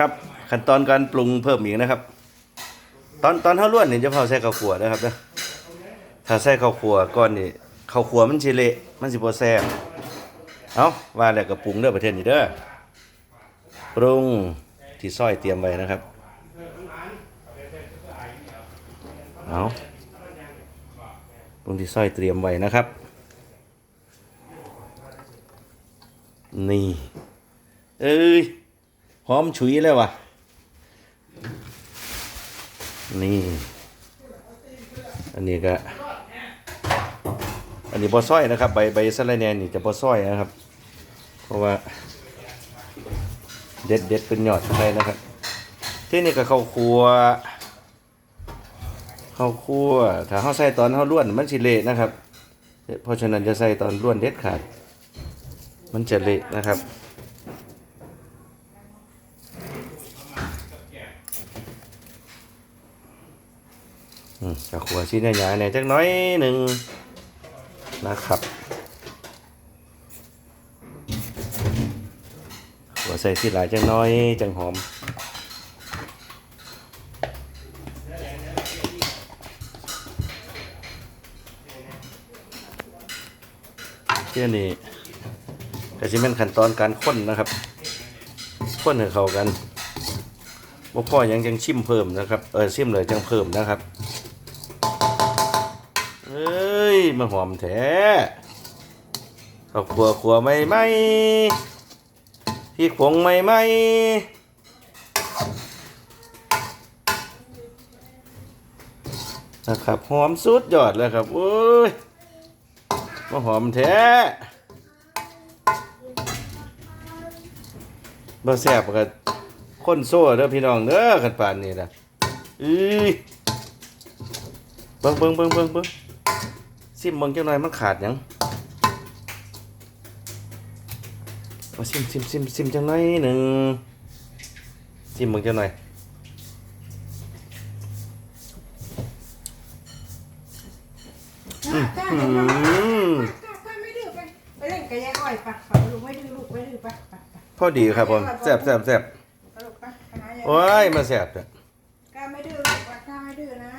ครับขั้นตอนการปรุงเพิ่มอีกนะครับ ตอนตอนเท่าล้วนเนี่ยจะเผาใส่ข้าวขัวนะครับนะถ้าใส่ข้าวขัวก่อนนี่ข้าวขัวมันสิเละมันสิบ่แซ่บเอาว่าแล้วก็ปรุงเด้อประเทศนี้เด้อปรุงที่ซอยเตรียมไว้นะครับเอาปรุงที่ซอยเตรียมไว้นะครับ นี่เอ้ย อมฉุยแล้ววะนี่ อันนี้ก็ อันนี้บอส้อยนะครับ ใบใบสะระแหนนี่จะบอส้อยนะครับ เพราะว่า เด็ดเด็ดเป็นยอดอะไรนะครับ ที่นี่ก็ข้าวคั่วข้าวคั่วถ้าเขาใส่ตอนเขาล้วนมันสิเละนะครับ เพราะฉะนั้นจะใส่ตอนล้วนเด็ดขาด มันจะเละนะครับ จะขัวชิ้นใหญ่ๆเนี่ยจักน้อยหนึ่งนะครับขัวใส่ที่หลายจังน้อยจังหอมเที่ยนี่ก็จะเป็นขั้นตอนการข้นนะครับข้นให้เข้ากันบ่พ่อยังจังชิมเพิ่มนะครับเออชิมเลยจังเพิ่มนะครับ เอ้ย มาหอมแท้ข้าวขัวขัวไม่ไหมพี่ผงไม่ไหมนะครับหอมสุดยอดเลยครับโอ้ยมาหอมแท้บ่แซ่บกับคนโซ่เด้อพี่น้องเด้อขันปานนี้นะอื้ยเบิ่งเบิ่งเบิ่งเบิ่งเบิ่ง ซิมเบิ่งจังหน่อยมันขาดหยังมาซิมซิมซิมซิมจังหน่อยหนึ่งซิมเบิ่งจังหน่อยอืมไม่ดื้อไปไปเล่นกับยายอ้อยปะปะลูกไม่ดื้อลูกไม่ดื้อปะปะปะพอดีครับผมแซ่บแซ่บแซ่บปะลูกปะไปหายายโอ้ยมาแซ่บจ้ะ กล้าไม่ดื้อลูกปะกล้าไม่ดื้อนะ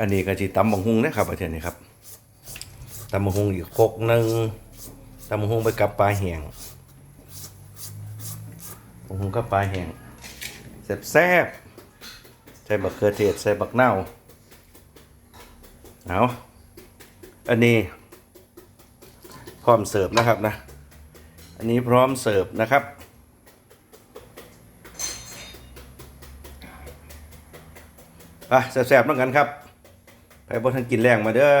อันนี้ก็จีตำบังฮุงนะครับประเทศนี้ครับตำบังฮุงอีกคกหนึ่งตำบังฮุงไปกับปลาแห้งบังฮุงกับปลาแห้งแซ่บแซ่บใส่บักเขือเทศใส่บักเน่าเอาอันนี้ พร้อมเสิร์ฟนะครับนะ อันนี้พร้อมเสิร์ฟนะครับไปแซ่บๆแล้วกันครับ ไปบ่ทันกินแรงมาเด้อ